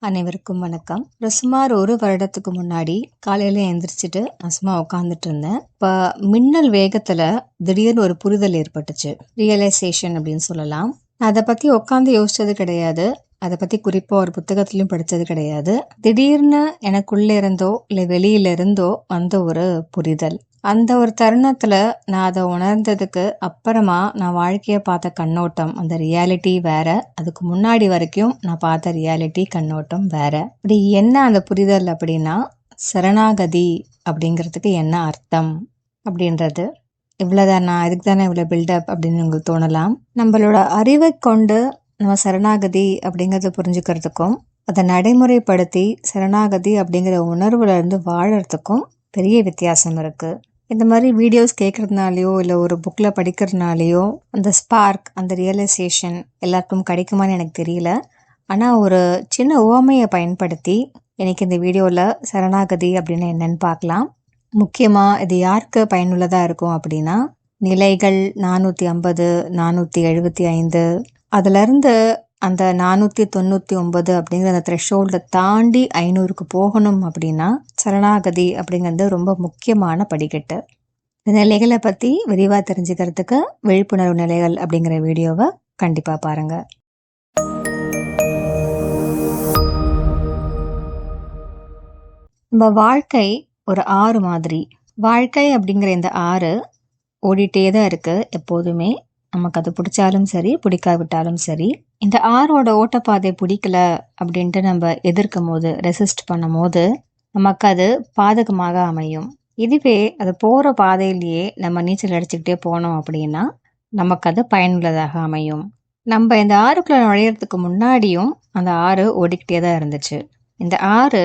அனைவருக்கும் வணக்கம். சுமார் ஒரு வருடத்துக்கு முன்னாடி காலையில எந்திரிச்சிட்டு நான் சும்மா உட்காந்துட்டு இருந்தேன் இப்போ மின்னல் வேகத்துல திடீர்னு ஒரு புரிதல் ஏற்பட்டுச்சு. ரியலைசேஷன் அப்படின்னு சொல்லலாம். அதை பத்தி உட்காந்து யோசிச்சது கிடையாது. அதை பத்தி குறிப்பா ஒரு புத்தகத்திலையும் படிச்சது கிடையாது. திடீர்னு எனக்குள்ள இருந்தோ இல்லை வெளியில இருந்தோ வந்த ஒரு புரிதல். அந்த ஒரு தருணத்தில் நான் அதை உணர்ந்ததுக்கு அப்புறமா நான் வாழ்க்கையை பார்த்த கண்ணோட்டம் அந்த ரியாலிட்டி வேற. அதுக்கு முன்னாடி வரைக்கும் நான் பார்த்த ரியாலிட்டி கண்ணோட்டம் வேற. அப்படி என்ன அந்த புரிதல் அப்படின்னா சரணாகதி அப்படிங்கிறதுக்கு என்ன அர்த்தம் அப்படின்றது. இவ்வளோதானா இதுக்கு தானே இவ்வளோ பில்டப் அப்படின்னு உங்களுக்கு தோணலாம். நம்மளோட அறிவை கொண்டு நம்ம சரணாகதி அப்படிங்கிறத புரிஞ்சுக்கிறதுக்கும் அதை நடைமுறைப்படுத்தி சரணாகதி அப்படிங்கிற உணர்வுல இருந்து வாழறதுக்கும் பெரிய வித்தியாசம் இருக்குது இந்த மாதிரி வீடியோஸ் கேட்குறதுனாலையோ இல்லை ஒரு புக்கில் படிக்கிறதுனாலையோ அந்த ஸ்பார்க் அந்த ரியலைசேஷன் எல்லாருக்கும் கிடைக்குமான்னு எனக்கு தெரியல. ஆனால் ஒரு சின்ன உவமையை பயன்படுத்தி எனக்கு இந்த வீடியோவில் சரணாகதி அப்படின்னு என்னன்னு பார்க்கலாம். முக்கியமாக இது யாருக்கு பயனுள்ளதாக இருக்கும் அப்படின்னா நிலைகள் நானூற்றி ஐம்பது நானூற்றி எழுபத்தி ஐந்து அதுலேருந்து அந்த நானூற்றி தொண்ணூற்றி ஒன்பது அப்படிங்கிற அந்த த்ரெஷோல்டை தாண்டி ஐநூறுக்கு போகணும் அப்படின்னா சரணாகதி அப்படிங்கிறது ரொம்ப முக்கியமான படிக்கட்டு. இந்த நிலைகளை பற்றி விரிவாக தெரிஞ்சுக்கிறதுக்கு விழிப்புணர்வு நிலைகள் அப்படிங்கிற வீடியோவை கண்டிப்பாக பாருங்கள் நம்ம வாழ்க்கை ஒரு ஆறு மாதிரி. வாழ்க்கை அப்படிங்கிற இந்த ஆறு ஓடிட்டே தான் இருக்குது எப்போதுமே. நமக்கு அது பிடிச்சாலும் சரி பிடிக்காவிட்டாலும் சரி இந்த ஆறோட ஓட்டப்பாதை பிடிக்கல அப்படின்ட்டு நம்ம எதிர்க்கும் போது ரெசிஸ்ட் பண்ணும் போது நமக்கு அது பாதகமாக அமையும். இதுவே அது போகிற பாதையிலேயே நம்ம நீச்சல் அடிச்சுக்கிட்டே போனோம் அப்படின்னா நமக்கு அது பயனுள்ளதாக அமையும். நம்ம இந்த ஆறுக்குள்ள நுழையிறதுக்கு முன்னாடியும் அந்த ஆறு ஓடிக்கிட்டே தான் இருந்துச்சு. இந்த ஆறு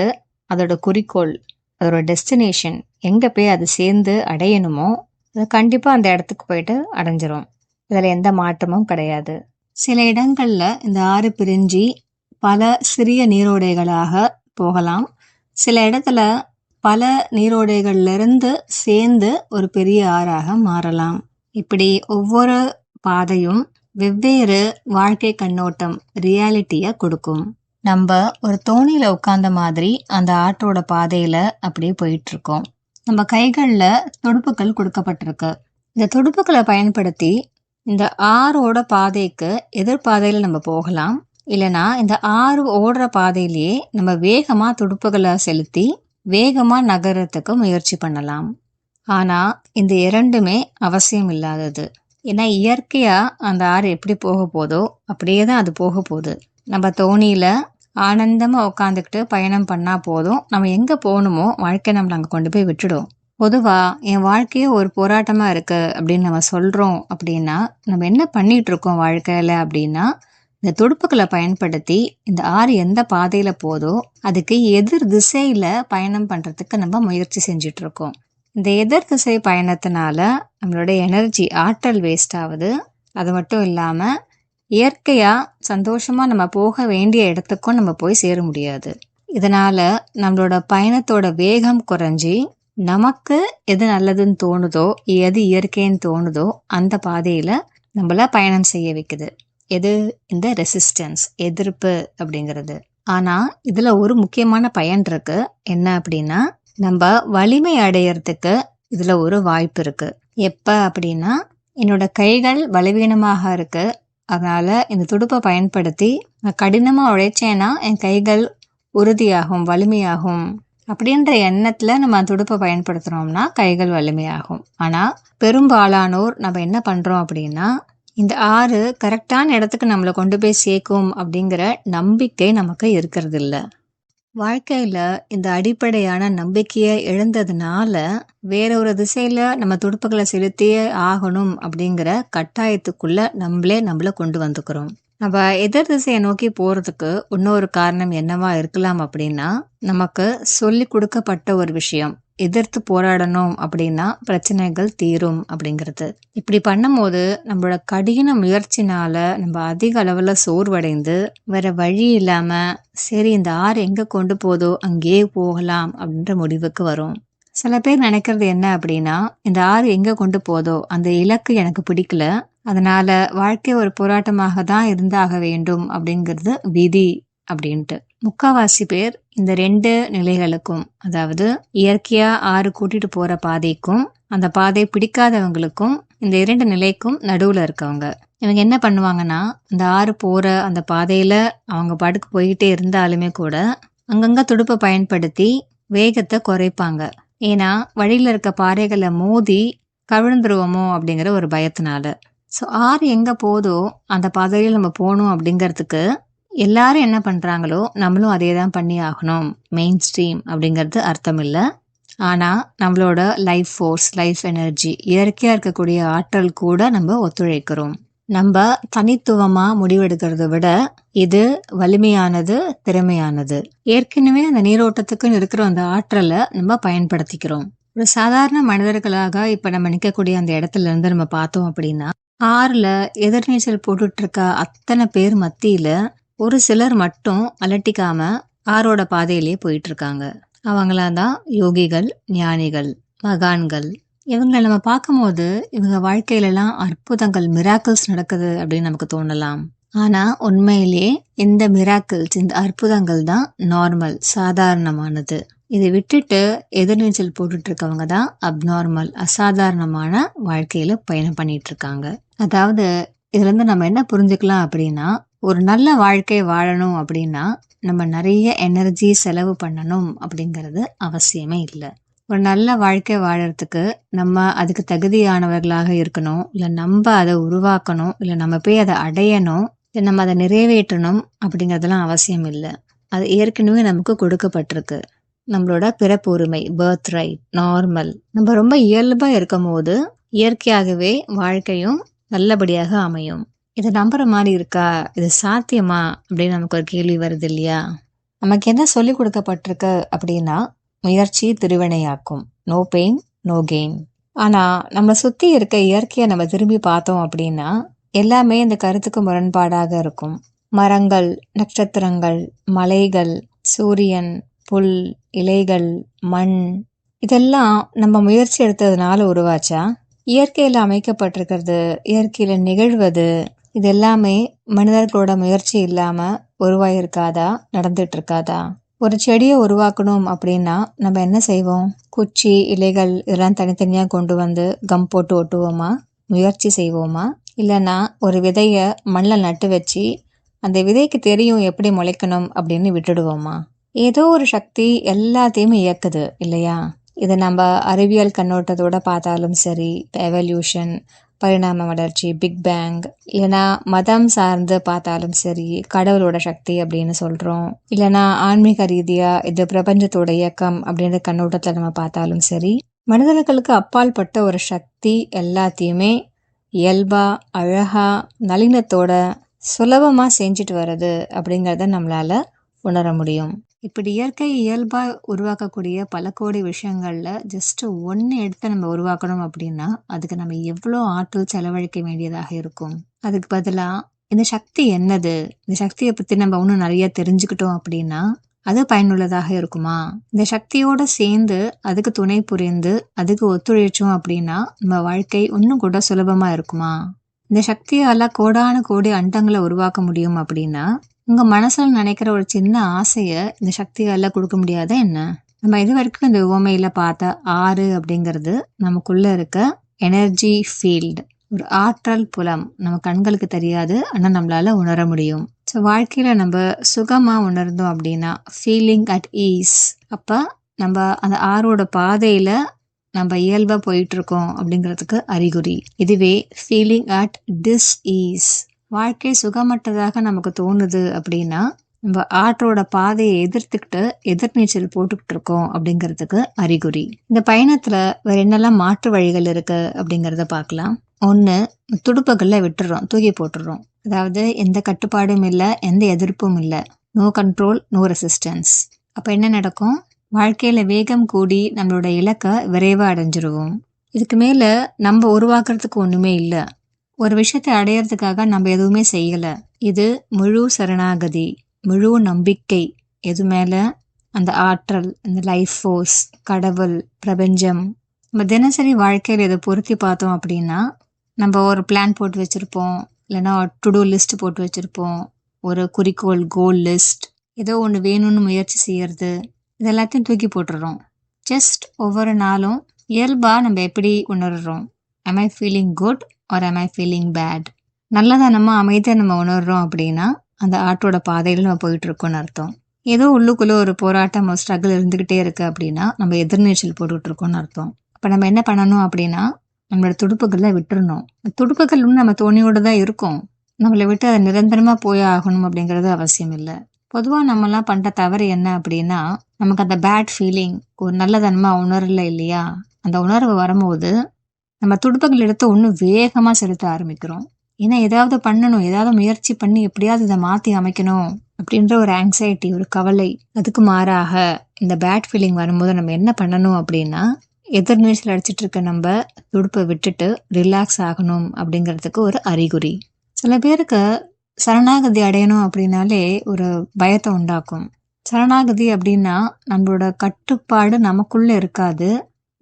அதோட குறிக்கோள் அதோட டெஸ்டினேஷன் எங்கே போய் அது சேர்ந்து அடையணுமோ அது கண்டிப்பாக அந்த இடத்துக்கு போயிட்டு அடைஞ்சிரும். இதில் எந்த மாற்றமும் கிடையாது. சில இடங்களில் இந்த ஆறு பிரிஞ்சு பல சிறிய நீரோடைகளாக போகலாம். சில இடத்துல பல நீரோடைகள்ல இருந்து சேர்ந்து ஒரு பெரிய ஆறாக மாறலாம். இப்படி ஒவ்வொரு பாதையும் வெவ்வேறு வாழ்க்கை கண்ணோட்டம் ரியாலிட்டியை கொடுக்கும். நம்ம ஒரு தோணியில் உட்கார்ந்த மாதிரி அந்த ஆற்றோட பாதையில் அப்படியே போயிட்டுருக்கோம். நம்ம கைகளில் துடுப்புகள் கொடுக்கப்பட்டிருக்கு. இந்த துடுப்புகளை பயன்படுத்தி இந்த ஆறோட பாதைக்கு எதிர்பாதையில் நம்ம போகலாம். இல்லைனா இந்த ஆறு ஓடுற பாதையிலேயே நம்ம வேகமாக துடுப்புகளை செலுத்தி வேகமாக நகரத்துக்கு முயற்சி பண்ணலாம். ஆனால் இந்த இரண்டுமே அவசியம் இல்லாதது. ஏன்னா இயற்கையாக அந்த ஆறு எப்படி போக போதோ அப்படியே தான் அது போக போகுது. நம்ம தோணியில் ஆனந்தமாக உட்காந்துக்கிட்டு பயணம் பண்ணால் போதும். நம்ம எங்கே போகணுமோ வாழ்க்கை நம்மளை அங்கே கொண்டு போய் விட்டுடும். பொதுவாக என் வாழ்க்கையே ஒரு போராட்டமாக இருக்குது அப்படின்னு நம்ம சொல்கிறோம் அப்படின்னா நம்ம என்ன பண்ணிகிட்ருக்கோம் வாழ்க்கையில் அப்படின்னா இந்த துடுப்புகளை பயன்படுத்தி இந்த ஆறு எந்த பாதையில் போதோ அதுக்கு எதிர் திசையில் பயணம் பண்ணுறதுக்கு நம்ம முயற்சி செஞ்சிட்ருக்கோம் இந்த எதிர் திசை பயணத்தினால நம்மளோட எனர்ஜி ஆற்றல் வேஸ்ட் ஆகுது. அது மட்டும் இல்லாமல் இயற்கையாக சந்தோஷமாக நம்ம போக வேண்டிய இடத்துக்கும் நம்ம போய் சேர முடியாது. இதனால் நம்மளோட பயணத்தோட வேகம் குறைஞ்சி நமக்கு எது நல்லதுன்னு தோணுதோ எது இயற்கைன்னு தோணுதோ அந்த பாதையில நம்மள பயணம் செய்ய வைக்குது. எது இந்த ரெசிஸ்டன்ஸ் எதிர்ப்பு அப்படிங்கிறது. ஆனா இதுல ஒரு முக்கியமான பயன் இருக்கு. என்ன அப்படின்னா நம்ம வலிமை அடையறதுக்கு இதுல ஒரு வாய்ப்பு இருக்கு. எப்ப அப்படின்னா என்னோட கைகள் பலவீனமாக இருக்கு. அதனால இந்த துடுப்பை பயன்படுத்தி நான் கடினமா உழைச்சேன்னா என் கைகள் உறுதியாகும் வலிமையாகும். அப்படின்ற எண்ணத்துல நம்ம துடுப்பை பயன்படுத்துறோம்னா கைகள் வலிமையாகும். ஆனா பெரும்பாலானோர் நம்ம என்ன பண்றோம் அப்படின்னா இந்த ஆறு கரெக்டான இடத்துக்கு நம்மளை கொண்டு போய் சேர்க்கும் அப்படிங்கிற நம்பிக்கை நமக்கு இருக்கிறது இல்லை வாழ்க்கையில இந்த அடிப்படையான நம்பிக்கையை இழந்ததுனால வேற ஒரு திசையில நம்ம துடுப்புகளை செலுத்தியே ஆகணும் அப்படிங்கிற கட்டாயத்துக்குள்ள நம்மளே நம்மளை கொண்டு வந்துக்கிறோம். நம்ம எதிர் திசையை நோக்கி போகிறதுக்கு இன்னொரு காரணம் என்னவா இருக்கலாம் அப்படின்னா நமக்கு சொல்லி கொடுக்கப்பட்ட ஒரு விஷயம் எதிர்த்து போராடணும் அப்படின்னா பிரச்சனைகள் தீரும் அப்படிங்கிறது. இப்படி பண்ணும்போது நம்மளோட கடின முயற்சினால நம்ம அதிக அளவில் சோர்வடைந்து வேற வழி இல்லாமல் சரி இந்த ஆறு எங்கே கொண்டு போதோ அங்கேயே போகலாம் அப்படின்ற முடிவுக்கு வரும். சில பேர் நினைக்கிறது என்ன அப்படின்னா இந்த ஆறு எங்கே கொண்டு போதோ அந்த இலக்கு எனக்கு பிடிக்கல அதனால வாழ்க்கை ஒரு போராட்டமாக தான் இருந்தாக வேண்டும் அப்படிங்கிறது விதி அப்படின்ட்டு. முக்காவாசி பேர் இந்த ரெண்டு நிலைகளுக்கும் அதாவது இயற்கையா ஆறு கூட்டிட்டு போற பாதைக்கும் அந்த பாதை பிடிக்காதவங்களுக்கும் இந்த இரண்டு நிலைக்கும் நடுவுல இருக்கவங்க. இவங்க என்ன பண்ணுவாங்கன்னா அந்த ஆறு போற அந்த பாதையில அவங்க பாட்டுக்கு போய்கிட்டே இருந்தாலுமே கூட அங்கங்க துடுப்பை பயன்படுத்தி வேகத்தை குறைப்பாங்க. ஏன்னா வழியில இருக்க பாறைகளை மோதி கவிழ்ந்துருவோமோ அப்படிங்கிற ஒரு பயத்தினால. ஸோ ஆறு எங்கே போதோ அந்த பாதையில் நம்ம போகணும் அப்படிங்கிறதுக்கு எல்லாரும் என்ன பண்ணுறாங்களோ நம்மளும் அதே தான் பண்ணி ஆகணும். மெயின் ஸ்ட்ரீம் அப்படிங்கிறது அர்த்தம் இல்லை ஆனால் நம்மளோட லைஃப் ஃபோர்ஸ் லைஃப் எனர்ஜி இயற்கையாக இருக்கக்கூடிய ஆற்றல் கூட நம்ம ஒத்துழைக்கிறோம். நம்ம தனித்துவமாக முடிவெடுக்கிறத விட இது வலிமையானது திறமையானது. ஏற்கனவே அந்த நீரோட்டத்துக்குன்னு இருக்கிற அந்த ஆற்றலை நம்ம பயன்படுத்திக்கிறோம். ஒரு சாதாரண மனிதர்களாக இப்போ நம்ம நிற்கக்கூடிய அந்த இடத்துல இருந்து நம்ம பார்த்தோம் அப்படின்னா ஆறில் எதிர்நீச்சல் போட்டுட்ருக்க அத்தனை பேர் மத்தியில் ஒரு சிலர் மட்டும் அலட்டிக்காம ஆறோட பாதையிலேயே போயிட்டுருக்காங்க அவங்களாம் அவங்களா தான் யோகிகள் ஞானிகள் மகான்கள். இவங்களை நம்ம பார்க்கும்போது இவங்க வாழ்க்கையிலலாம் அற்புதங்கள் மிராக்கிள்ஸ் நடக்குது அப்படின்னு நமக்கு தோணலாம். ஆனால் உண்மையிலேயே இந்த மிராக்கிள்ஸ் இந்த அற்புதங்கள் தான் நார்மல் சாதாரணமானது. இதை விட்டுட்டு எதிர்நீச்சல் போட்டுட்டு இருக்கவங்க தான் அப்நார்மல் அசாதாரணமான வாழ்க்கையில பயணம் பண்ணிட்டு இருக்காங்க அதாவது இதுலேருந்து நம்ம என்ன புரிஞ்சுக்கலாம் அப்படின்னா ஒரு நல்ல வாழ்க்கை வாழணும் அப்படின்னா நம்ம நிறைய எனர்ஜி செலவு பண்ணணும் அப்படிங்கிறது அவசியமே இல்லை. ஒரு நல்ல வாழ்க்கை வாழறதுக்கு நம்ம அதுக்கு தகுதியானவர்களாக இருக்கணும். இல்லை நம்ம அதை உருவாக்கணும். இல்லை நம்ம போய் அதை அடையணும். இல்லை நம்ம அதை நிறைவேற்றணும் அப்படிங்கிறதுலாம் அவசியம் இல்லை. அது ஏற்கனவே நமக்கு கொடுக்கப்பட்டிருக்கு. நம்மளோட பிறப்பு உரிமை பர்த் ரைட் நார்மல் நம்ம ரொம்ப இயல்பாக இருக்கும் போது இயற்கையாகவே வாழ்க்கையும் நல்லபடியாக அமையும். இதை நம்புற மாதிரி இருக்கா? இது சாத்தியமா? அப்படின்னு நமக்கு ஒரு கேள்வி வருது இல்லையா? நமக்கு என்ன சொல்லி கொடுக்கப்பட்டிருக்கு அப்படின்னா முயற்சி திருவினையாக்கும். நோ பெயின் நோ கெயின் ஆனா நம்ம சுத்தி இருக்க இயற்கையை நம்ம திரும்பி பார்த்தோம் அப்படின்னா எல்லாமே இந்த கருத்துக்கு முரண்பாடாக இருக்கும். மரங்கள் நட்சத்திரங்கள் மலைகள் சூரியன் புல் இலைகள் மண் இதெல்லாம் நம்ம முயற்சி எடுத்ததுனால உருவாச்சா? இயற்கையில் அமைக்கப்பட்டிருக்கிறது இயற்கையில் நிகழ்வது இது எல்லாமே மனிதர்களோட முயற்சி இல்லாமல் உருவாயிருக்காதா நடந்துட்டு இருக்காதா ஒரு செடியை உருவாக்கணும் அப்படின்னா நம்ம என்ன செய்வோம்? குச்சி இலைகள் இதெல்லாம் தனித்தனியாக கொண்டு வந்து கம் போட்டு ஒட்டுவோமா? முயற்சி செய்வோமா? இல்லைன்னா ஒரு விதையை மண்ணில் நட்டு வச்சு அந்த விதைக்கு தெரியும் எப்படி முளைக்கணும் அப்படின்னு விட்டுடுவோமா? ஏதோ ஒரு சக்தி எல்லாத்தையுமே இயக்குது இல்லையா? இதை நம்ம அறிவியல் கண்ணோட்டத்தோட பார்த்தாலும் சரி எவல்யூஷன் பரிணாம வளர்ச்சி பிக் பேங் இல்லைனா மதம் சார்ந்து பார்த்தாலும் சரி கடவுளோட சக்தி அப்படின்னு சொல்கிறோம் இல்லைனா ஆன்மீக ரீதியாக இது பிரபஞ்சத்தோட இயக்கம் அப்படின்ற கண்ணோட்டத்தில் நம்ம பார்த்தாலும் சரி மனிதர்களுக்கு அப்பால் பட்ட ஒரு சக்தி எல்லாத்தையுமே இயல்பா அழகா நளினத்தோட சுலபமாக செஞ்சுட்டு வர்றது அப்படிங்கிறத நம்மளால உணர முடியும். இப்படி இயற்கை இயல்பாக உருவாக்கக்கூடிய பல கோடி விஷயங்களில் ஜஸ்ட்டு ஒன்று எடுத்து நம்ம உருவாக்கணும் அப்படின்னா அதுக்கு நம்ம எவ்வளோ ஆற்றல் செலவழிக்க வேண்டியதாக இருக்கும்? அதுக்கு பதிலாக இந்த சக்தி என்னது? இந்த சக்தியை பற்றி நம்ம இன்னும் நிறைய தெரிஞ்சுக்கிட்டோம் அப்படின்னா அது பயனுள்ளதாக இருக்குமா? இந்த சக்தியோட சேர்ந்து அதுக்கு துணை புரிந்து அதுக்கு ஒத்துழைச்சோம் அப்படின்னா நம்ம வாழ்க்கை இன்னும் கூட சுலபமாக இருக்குமா? இந்த சக்தியால கோடான கோடி அண்டங்களை உருவாக்க முடியும் அப்படின்னா உங்க மனசுல நினைக்கிற ஒரு சின்ன ஆசையை இந்த சக்தியால கொடுக்க முடியாதா என்ன? நம்ம இது வரைக்கும் இந்த உவமையில பார்த்த ஆறு அப்படிங்கிறது நமக்குள்ள இருக்க எனர்ஜி ஃபீல்டு ஒரு ஆற்றல் புலம். நம்ம கண்களுக்கு தெரியாது ஆனால் நம்மளால உணர முடியும். ஸோ வாழ்க்கையில நம்ம சுகமா உணர்ந்தோம் அப்படின்னா ஃபீலிங் அட் ஈஸ் அப்ப நம்ம அந்த ஆறோட பாதையில நம்ம இயல்பா போயிட்டு இருக்கோம் அப்படிங்கிறதுக்கு அறிகுறி. இதுவே ஃபீலிங் அட் டிஸ் ஈஸ் வாழ்க்கை சுகமற்றதாக நமக்கு தோணுது அப்படின்னா நம்ம ஆற்றோட பாதையை எதிர்த்துக்கிட்டு எதிர்நீச்சல் போட்டுக்கிட்டு இருக்கோம் அப்படிங்கிறதுக்கு அறிகுறி. இந்த பயணத்துல வேற என்னெல்லாம் மாற்று வழிகள் இருக்கு அப்படிங்கிறத பார்க்கலாம். ஒன்று துடுப்புகளில் விட்டுறோம் தூக்கி போட்டுடுறோம் அதாவது எந்த கட்டுப்பாடும் இல்லை எந்த எதிர்ப்பும் இல்லை. நோ கண்ட்ரோல் நோ ரெசிஸ்டன்ஸ் அப்போ என்ன நடக்கும்? வாழ்க்கையில வேகம் கூடி நம்மளோட இலக்கை விரைவாக அடைஞ்சிருவோம். இதுக்கு மேலே நம்ம உருவாக்குறதுக்கு ஒன்றுமே இல்லை. ஒரு விஷயத்தை அடையிறதுக்காக நம்ம எதுவுமே செய்யலை. இது முழு சரணாகதி முழு நம்பிக்கை எது மேலே? அந்த ஆற்றல் அந்த லைஃப் ஃபோர்ஸ் கடவுள் பிரபஞ்சம். நம்ம தினசரி வாழ்க்கையில் இதை பொருத்தி பார்த்தோம் அப்படின்னா நம்ம ஒரு பிளான் போட்டு வச்சுருப்போம் இல்லைன்னா டு டூ லிஸ்ட் போட்டு வச்சுருப்போம் ஒரு குறிக்கோள் கோல் லிஸ்ட் ஏதோ ஒன்று வேணும்னு முயற்சி செய்யறது இது எல்லாத்தையும் தூக்கி போட்டுடுறோம் ஜஸ்ட் ஒவ்வொரு நாளும் இயல்பாக நம்ம எப்படி உணர்றோம்? Am I feeling good or am I feeling bad நல்லதாக நம்ம அமைதியாக நம்ம உணர்றோம் அப்படின்னா அந்த ஆட்டோட பாதையில் நம்ம போயிட்டுருக்கோன்னு அர்த்தம். ஏதோ உள்ளுக்குள்ளே ஒரு போராட்டம் ஸ்ட்ரகிள் இருந்துக்கிட்டே இருக்குது அப்படின்னா நம்ம எதிர்நீச்சல் போட்டுட்டு அர்த்தம். இப்போ நம்ம என்ன பண்ணணும் அப்படின்னா நம்மளோட துடுப்புகளை விட்டுறணும். துடுப்புகள் இன்னும் நம்ம தோணியோடு தான் இருக்கும். நம்மளை விட்டு அதை நிரந்தரமாக போய் ஆகணும் அப்படிங்கிறது அவசியம் இல்லை. பொதுவாக நம்மலாம் பண்ணுற தவறு என்ன அப்படின்னா நமக்கு அந்த பேட் ஃபீலிங் ஒரு நல்லதனமா உணரல இல்லையா? அந்த உணர்வு வரும்போது நம்ம துடுப்புகள் எடுத்து ஒன்றும் வேகமாக செலுத்த ஆரம்பிக்கிறோம். ஏன்னா ஏதாவது பண்ணணும் ஏதாவது முயற்சி பண்ணி எப்படியாவது இதை மாற்றி அமைக்கணும் அப்படின்ற ஒரு ஆங்ஸைட்டி ஒரு கவலை அதுக்கு மாறாக இந்த பேட் ஃபீலிங் வரும்போது நம்ம என்ன பண்ணணும் அப்படின்னா எதிர்நீச்சல் அடிச்சிட்டு இருக்க நம்ம துடுப்பை விட்டுட்டு ரிலாக்ஸ் ஆகணும் அப்படிங்கிறதுக்கு ஒரு அறிகுறி. சில பேருக்கு சரணாகதி அடையணும் அப்படின்னாலே ஒரு பயத்தை உண்டாக்கும். சரணாகதி அப்படின்னா நம்மளோட கட்டுப்பாடு நமக்குள்ளே இருக்காது.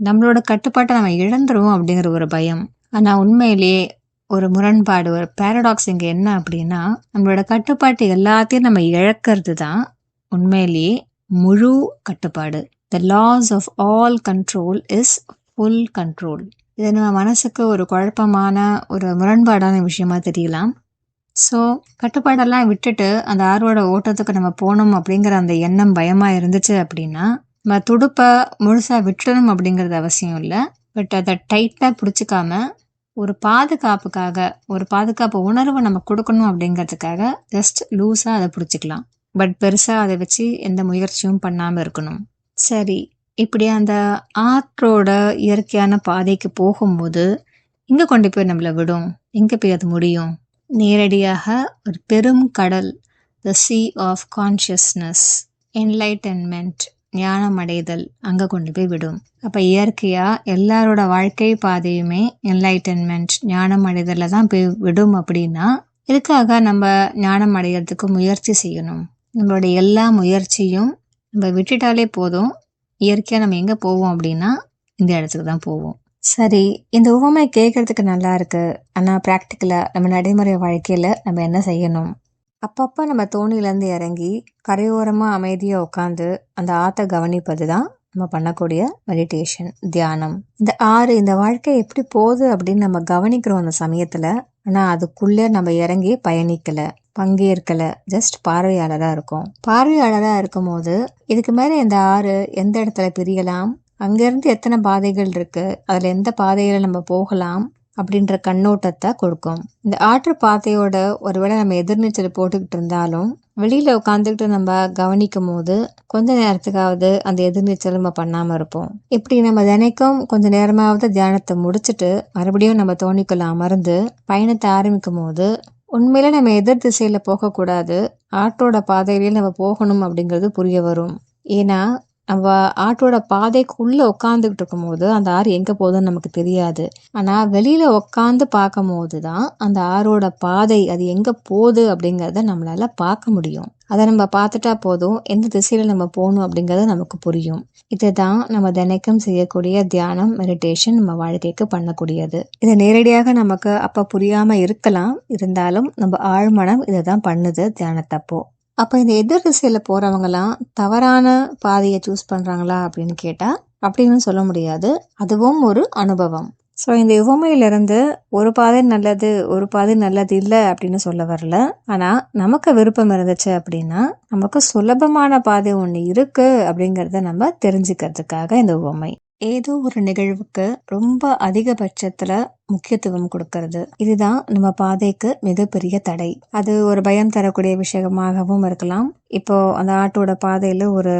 நம்மளோட கட்டுப்பாட்டை நம்ம இழந்துருவோம் அப்படிங்கிற ஒரு பயம். ஆனால் உண்மையிலேயே ஒரு முரண்பாடு ஒரு பேரடாக்ஸ் இங்கே என்ன அப்படின்னா நம்மளோட கட்டுப்பாட்டு எல்லாத்தையும் நம்ம இழக்கிறது தான் உண்மையிலேயே முழு கட்டுப்பாடு. The loss of all control is full control இது நம்ம மனசுக்கு ஒரு குழப்பமான ஒரு முரண்பாடான விஷயமா தெரியலாம். ஸோ கட்டுப்பாடெல்லாம் விட்டுட்டு அந்த ஆர்வோட ஓட்டத்துக்கு நம்ம போனோம் அப்படிங்கிற அந்த எண்ணம் பயமாக இருந்துச்சு அப்படின்னா நம்ம துடுப்பை முழுசாக விட்டுறணும் அப்படிங்கிறது அவசியம் இல்லை. பட் அதை டைட்டாக பிடிச்சிக்காம ஒரு பாதுகாப்புக்காக ஒரு பாதுகாப்பு உணர்வை நம்ம கொடுக்கணும் அப்படிங்கிறதுக்காக ஜஸ்ட் லூஸாக அதை பிடிச்சிக்கலாம். பட் பெருசாக அதை வச்சு எந்த முயற்சியும் பண்ணாமல் இருக்கணும். சரி இப்படி அந்த ஆற்றோட இயற்கையான பாதைக்கு போகும்போது இங்கே கொண்டு போய் நம்மளை விடும். எங்கே போய் அது முடியும். நேரடியாக ஒரு பெரும் கடல் the sea of consciousness enlightenment ஞானம் அடைதல் அங்கே கொண்டு போய் விடும். அப்போ இயற்கையாக எல்லாரோட வாழ்க்கை பாதையுமே என்லைட்டன்மெண்ட் ஞானம் அடைதலில் தான் போய் விடும் அப்படின்னா இதுக்காக நம்ம ஞானம் அடையிறதுக்கு முயற்சி செய்யணும்? நம்மளோட எல்லா முயற்சியும் நம்ம விட்டுட்டாலே போதும். இயற்கையாக நம்ம எங்கே போவோம் அப்படின்னா இந்த இடத்துக்கு தான் போவோம். சரி இந்த உவமை கேட்கறதுக்கு நல்லா இருக்கு. ஆனால் ப்ராக்டிக்கலாக நம்ம நடைமுறை வாழ்க்கையில் நம்ம என்ன செய்யணும்? அப்பப்போ நம்ம தோணியிலேருந்து இறங்கி கரையோரமாக அமைதியாக உட்காந்து அந்த ஆற்றை கவனிப்பது தான் நம்ம பண்ணக்கூடிய மெடிடேஷன் தியானம். இந்த ஆறு இந்த வாழ்க்கை எப்படி போகுது அப்படின்னு நம்ம கவனிக்கிறோம் அந்த சமயத்தில். ஆனால் அதுக்குள்ளே நம்ம இறங்கி பயணிக்கலை பங்கேற்கலை ஜஸ்ட் பார்வையாளராக இருக்கும். பார்வையாளராக இருக்கும் போது இதுக்கு மேலே இந்த ஆறு எந்த இடத்துல பிரியலாம்? அங்கேருந்து எத்தனை பாதைகள் இருக்குது அதில் எந்த பாதையில் நம்ம போகலாம்? அப்படின்ற கண்ணோட்டத்தை கொடுக்கும். இந்த ஆற்று பாதையோட ஒருவேளை நம்ம எதிர்நீச்சல் போட்டுக்கிட்டு இருந்தாலும் வெளியில உட்காந்துக்கிட்டு நம்ம கவனிக்கும் போது கொஞ்ச நேரத்துக்காவது அந்த எதிர்நீச்சல் நம்ம பண்ணாம இருப்போம். இப்படி நம்ம தினைக்கும் கொஞ்ச நேரமாவது தியானத்தை முடிச்சுட்டு மறுபடியும் நம்ம தோணிக்குள்ள அமர்ந்து பயணத்தை ஆரம்பிக்கும் போது உண்மையில நம்ம எதிர் திசையில போகக்கூடாது ஆட்டோட பாதையிலேயே நம்ம போகணும் அப்படிங்கிறது புரிய வரும். ஏன்னா நம்ம ஆட்டோட பாதைக்குள்ள உட்காந்துக்கிட்டு இருக்கும்போது அந்த ஆறு எங்க போகுதுன்னு நமக்கு தெரியாது. ஆனா வெளியில உட்காந்து பார்க்கும் போது தான் அந்த ஆறோட பாதை அது எங்க போகுது அப்படிங்கறத நம்மளால பார்க்க முடியும். அதை நம்ம பார்த்துட்டா போதும். எந்த திசையில நம்ம போகணும் அப்படிங்கிறது நமக்கு புரியும். இதுதான் நம்ம தினைக்கும் செய்யக்கூடிய தியானம் மெடிடேஷன் நம்ம வாழ்க்கைக்கு பண்ணக்கூடியது. இது நேரடியாக நமக்கு அப்ப புரியாம இருக்கலாம். இருந்தாலும் நம்ம ஆழ்மனம் இதை தான் பண்ணுது தியானத்தப்போ. அப்போ இந்த எதிர் திசையில் போகிறவங்களாம் தவறான பாதையை சூஸ் பண்ணுறாங்களா அப்படின்னு கேட்டால் அப்படின்னு சொல்ல முடியாது. அதுவும் ஒரு அனுபவம். ஸோ இந்த உவமையிலிருந்து ஒரு பாதை நல்லது ஒரு பாதை நல்லது இல்லை அப்படின்னு சொல்ல வரல. ஆனால் நமக்கு விருப்பம் இருந்துச்சு அப்படின்னா நமக்கு சுலபமான பாதை ஒன்று இருக்குது அப்படிங்கிறத நம்ம தெரிஞ்சுக்கிறதுக்காக இந்த உவமை ஏதோ ஒரு நிகழ்வுக்கு ரொம்ப அதிகபட்சத்துல முக்கியத்துவம் கொடுக்கறது. இதுதான் நம்ம பாதைக்கு மிகப்பெரிய தடை. அது ஒரு பயம் தரக்கூடிய விஷயமாகவும் இருக்கலாம். இப்போ அந்த ஆட்டோட பாதையில ஒரு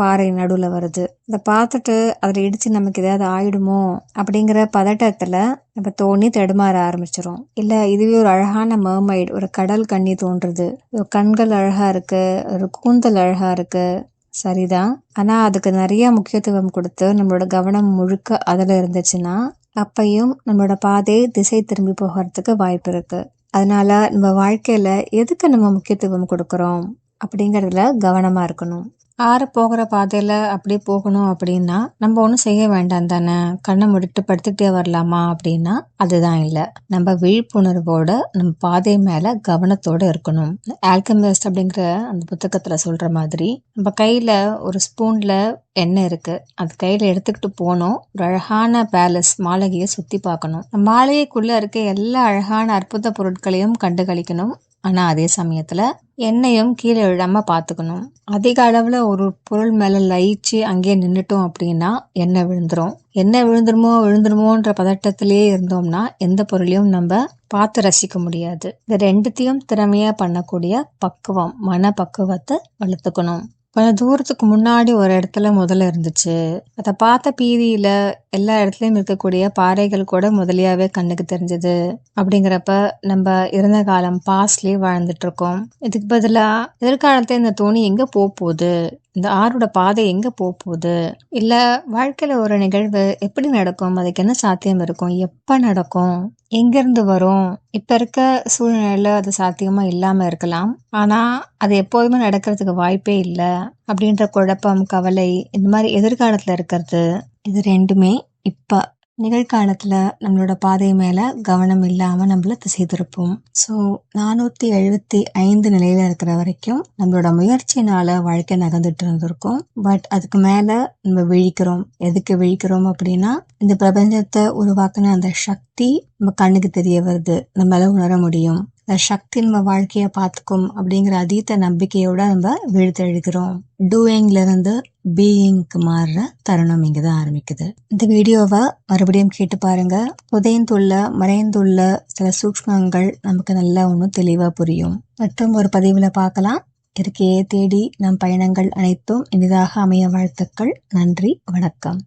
பாறை நடுவில் வருது. அதை பார்த்துட்டு அதில் இடிச்சு நமக்கு ஏதாவது ஆயிடுமோ அப்படிங்கிற பதட்டத்தில் நம்ம தோணி தடுமாற ஆரம்பிச்சிடும் இல்லை இதுவே ஒரு அழகான மர்மைடு ஒரு கடல் கண்ணி தோன்றுது. ஒரு கண்கள் அழகாக இருக்குது ஒரு கூந்தல் அழகாக இருக்குது சரிதான் ஆனால் அதுக்கு நிறையா முக்கியத்துவம் கொடுத்து நம்மளோட கவனம் முழுக்க அதில் இருந்துச்சுன்னா அப்பையும் நம்மளோட பாதை திசை திரும்பி போகிறதுக்கு வாய்ப்பு இருக்குது அதனால் நம்ம வாழ்க்கையில் எதுக்கு நம்ம முக்கியத்துவம் கொடுக்குறோம்? அப்படிங்கறதுல கவனமாக இருக்கணும். ஆறு போகிற பாதையில் அப்படியே போகணும் அப்படின்னா நம்ம ஒன்றும் செய்ய வேண்டாம் தானே? கண்ணை முடிட்டு படுத்துக்கிட்டே வரலாமா அப்படின்னா அதுதான் இல்லை. நம்ம விழிப்புணர்வோட நம்ம பாதை மேலே கவனத்தோடு இருக்கணும். ஆல்கமிஸ்ட் அப்படிங்கிற அந்த புத்தகத்தில் சொல்கிற மாதிரி நம்ம கையில் ஒரு ஸ்பூனில் எண்ணெய் இருக்குது அது கையில் எடுத்துக்கிட்டு போனோம். ஒரு அழகான பேலஸ் மாளிகையை சுற்றி பார்க்கணும். மாளிகைக்குள்ளே இருக்க எல்லா அழகான அற்புத பொருட்களையும் கண்டுகளிக்கணும். ஆனால் அதே சமயத்தில் எண்ணெயும் கீழே விழாமல் பார்த்துக்கணும் அதிக அளவில் ஒரு பொருள் மேலே லயிச்சு அங்கேயே நின்றுட்டோம் அப்படின்னா எண்ணெய் விழுந்துடும் எண்ணெய் விழுந்துருமோ விழுந்துருமோன்ற பதட்டத்திலேயே இருந்தோம்னா எந்த பொருளையும் நம்ம பார்த்து ரசிக்க முடியாது. இந்த ரெண்டுத்தையும் திறமையாக பண்ணக்கூடிய பக்குவம் மன பக்குவத்தை வளர்த்துக்கணும். கொஞ்ச தூரத்துக்கு முன்னாடி ஒரு இடத்துல முதல்ல இருந்துச்சு. அதை பார்த்த பீதியில எல்லா இடத்துலையும் இருக்கக்கூடிய பாறைகள் கூட முதலியாவே கண்ணுக்கு தெரிஞ்சது. அப்படிங்கிறப்ப நம்ம இருந்த காலம் பாஸ்ட்லயே வாழ்ந்துட்டு இருக்கோம். இதுக்கு பதிலா எதிர்காலத்துல இந்த தோணி எங்க போக போகுது? இந்த ஆறோட பாதை எங்க போக போகுது? இல்ல வாழ்க்கையில ஒரு நிகழ்வு எப்படி நடக்கும்? அதுக்கு என்ன சாத்தியம் இருக்கும்? எப்ப நடக்கும்? எங்கேருந்து வரும்? இப்ப இருக்க சூழ்நிலையில அது சாத்தியமா இல்லாம இருக்கலாம். ஆனா அது எப்போதுமே நடக்கிறதுக்கு வாய்ப்பே இல்லை. அப்படின்ற குழப்பம் கவலை இந்த மாதிரி எதிர்காலத்துல இருக்கிறது இது ரெண்டுமே இப்போ நிகழ்காலத்தில் நம்மளோட பாதை மேலே கவனம் இல்லாமல் நம்மள திசை திருப்போம். ஸோ நானூற்றி எழுபத்தி ஐந்து நிலையில் இருக்கிற வரைக்கும் நம்மளோட முயற்சியினால் வாழ்க்கை நகர்ந்துட்டு இருந்திருக்கும். பட் அதுக்கு மேலே நம்ம விழிக்கிறோம். எதுக்கு விழிக்கிறோம் அப்படின்னா இந்த பிரபஞ்சத்தை உருவாக்குன அந்த சக்தி நம்ம கண்ணுக்கு தெரிய வருது. நம்மளால உணர முடியும். சக்தி நம்ம வாழ்க்கைய பார்த்துக்கும் அப்படிங்கிற அதீத நம்பிக்கையோட நம்ம விழுத்தெழுகிறோம். டூயிங்ல இருந்து பீயிங்க்கு மாறுற தருணம் இங்கதான் ஆரம்பிக்குது. இந்த வீடியோவை மறுபடியும் கேட்டு பாருங்க. புதைந்துள்ள மறைந்துள்ள சில சூக்மங்கள் நமக்கு நல்லா ஒன்றும் தெளிவா புரியும். மற்றும் ஒரு பதிவுல பார்க்கலாம். இயற்கையை தேடி நம் பயணங்கள் அனைத்தும் இனிதாக அமைய வாழ்த்துக்கள். நன்றி வணக்கம்.